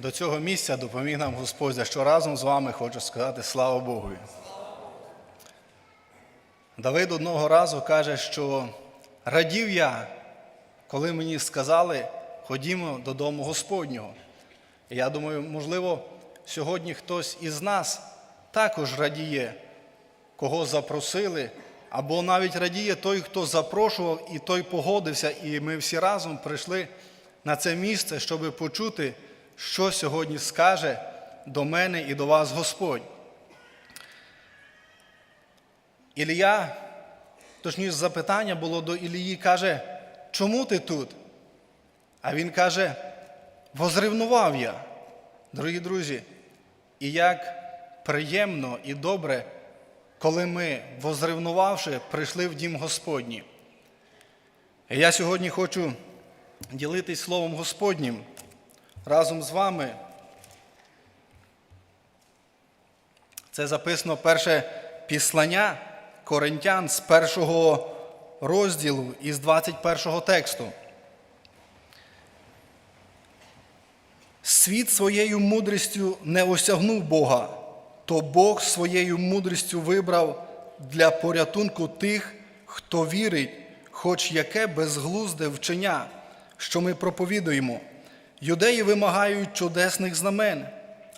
До цього місця допоміг нам Господь, за що разом з вами хочу сказати слава Богу. Давид одного разу каже, що радів я, коли мені сказали, ходімо додому Господнього. І я думаю, можливо, сьогодні хтось із нас також радіє, кого запросили, або навіть радіє той, хто запрошував, і той погодився, і ми всі разом прийшли на це місце, щоб почути, що сьогодні скаже до мене і до вас Господь. Ілія, точніше, запитання було до Ілії, каже, чому ти тут? А він каже, возревнував я. Дорогі друзі, і як приємно і добре, коли ми, возревнувавши, прийшли в дім Господній. Я сьогодні хочу ділитись Словом Господнім разом з вами. Це записано перше післання Коринтян з першого розділу із 21 тексту. Світ своєю мудрістю не осягнув Бога, то Бог своєю мудрістю вибрав для порятунку тих, хто вірить, хоч яке безглузде вчення, що ми проповідуємо. Юдеї вимагають чудесних знамен,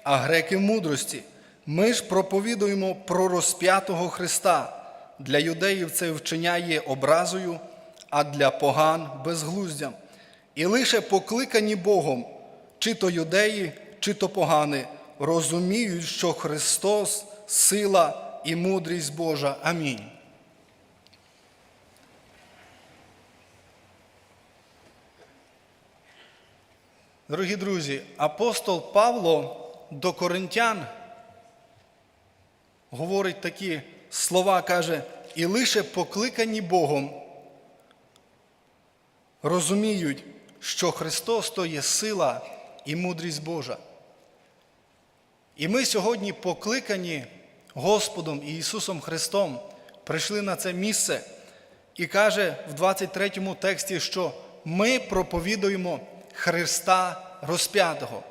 а греки мудрості. Ми ж проповідуємо про розп'ятого Христа. Для юдеїв це вчення є образою, а для поган безглуздям. І лише покликані Богом, чи то юдеї, чи то погани, розуміють, що Христос сила і мудрість Божа. Амінь. Дорогі друзі, апостол Павло до коринтян говорить такі слова, каже, і лише покликані Богом розуміють, що Христос то є сила і мудрість Божа. І ми сьогодні покликані Господом і Ісусом Христом, прийшли на це місце і каже в 23 тексті, що ми проповідуємо Христа розп'ятого.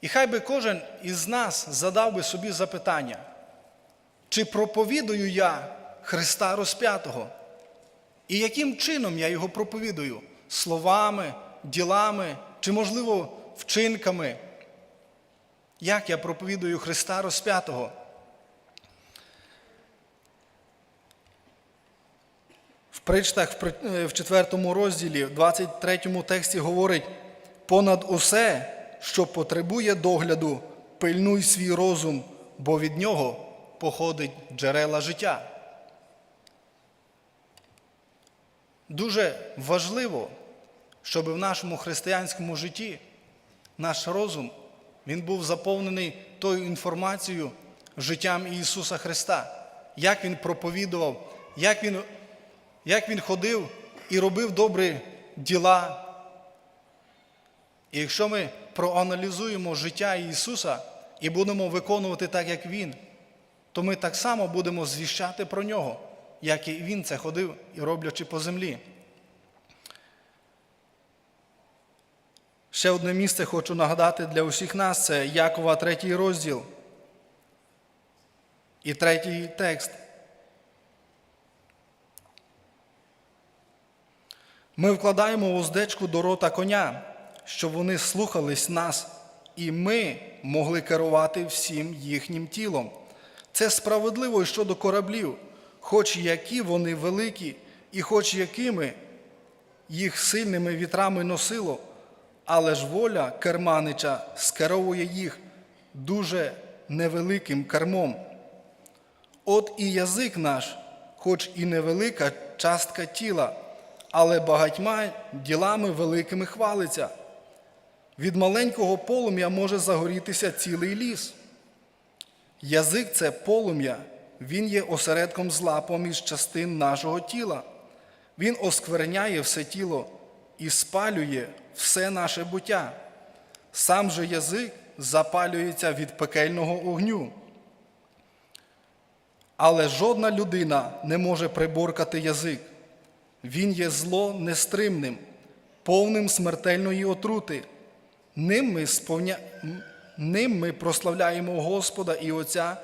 І хай би кожен із нас задав би собі запитання, чи проповідую я Христа розп'ятого? І яким чином я його проповідую? Словами, ділами чи, можливо, вчинками? Як я проповідую Христа розп'ятого? В причтах в 4 розділі, в 23 тексті говорить: понад усе, що потребує догляду, пильнуй свій розум, бо від нього походить джерела життя. Дуже важливо, щоб в нашому християнському житті наш розум він був заповнений тою інформацією, життям Ісуса Христа, як Він проповідував, як Він, як він ходив і робив добрі діла. І якщо ми проаналізуємо життя Ісуса і будемо виконувати так, як Він, то ми так само будемо звіщати про Нього, як і Він це ходив і роблячи по землі. Ще одне місце хочу нагадати для усіх нас це Якова, третій розділ і третій текст. Ми вкладаємо уздечку до рота коня, щоб вони слухались нас, і ми могли керувати всім їхнім тілом. Це справедливо і щодо кораблів, хоч які вони великі, і хоч якими їх сильними вітрами носило, але ж воля керманича скеровує їх дуже невеликим кермом. От і язик наш, хоч і невелика частка тіла, але багатьма ділами великими хвалиться. Від маленького полум'я може загорітися цілий ліс. Язик це полум'я, він є осередком зла поміж частин нашого тіла. Він оскверняє все тіло і спалює все наше буття. Сам же язик запалюється від пекельного огню. Але жодна людина не може приборкати язик. Він є зло нестримним, повним смертельної отрути. Ним ми, сповня... ним ми прославляємо Господа і Отця,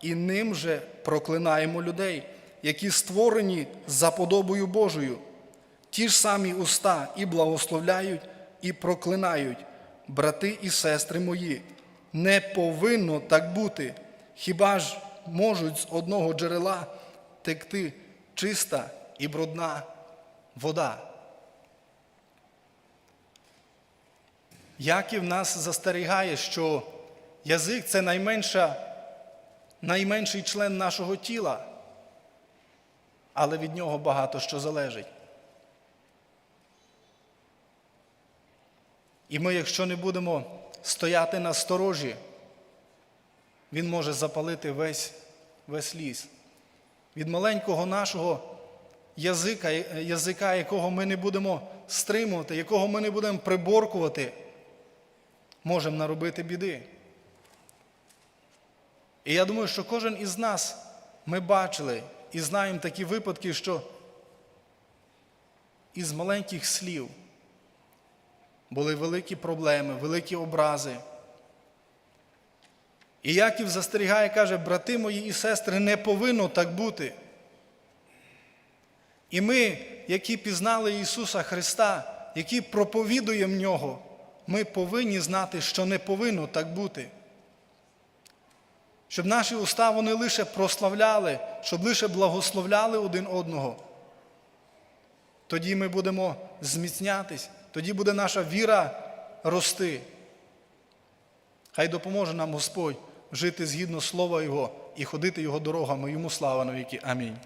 і ним же проклинаємо людей, які створені за подобою Божою. Ті ж самі уста і благословляють, і проклинають, брати і сестри мої. Не повинно так бути. Хіба ж можуть з одного джерела текти чиста і брудна вода? Яків нас застерігає, що язик це найменша, найменший член нашого тіла, але від нього багато що залежить. І ми, якщо не будемо стояти на сторожі, він може запалити весь, весь ліс. Від маленького нашого язика, язика, якого ми не будемо стримувати, якого ми не будемо приборкувати, можемо наробити біди. І я думаю, що кожен із нас ми бачили і знаємо такі випадки, що із маленьких слів були великі проблеми, великі образи. І Яків застерігає, каже, брати мої і сестри, не повинно так бути. І ми, які пізнали Ісуса Христа, які проповідуємо Нього, ми повинні знати, що не повинно так бути. Щоб наші уста вони лише прославляли, щоб лише благословляли один одного. Тоді ми будемо зміцнятись, тоді буде наша віра рости. Хай допоможе нам Господь жити згідно Слова Його і ходити Його дорогами. Йому слава навіки. Амінь.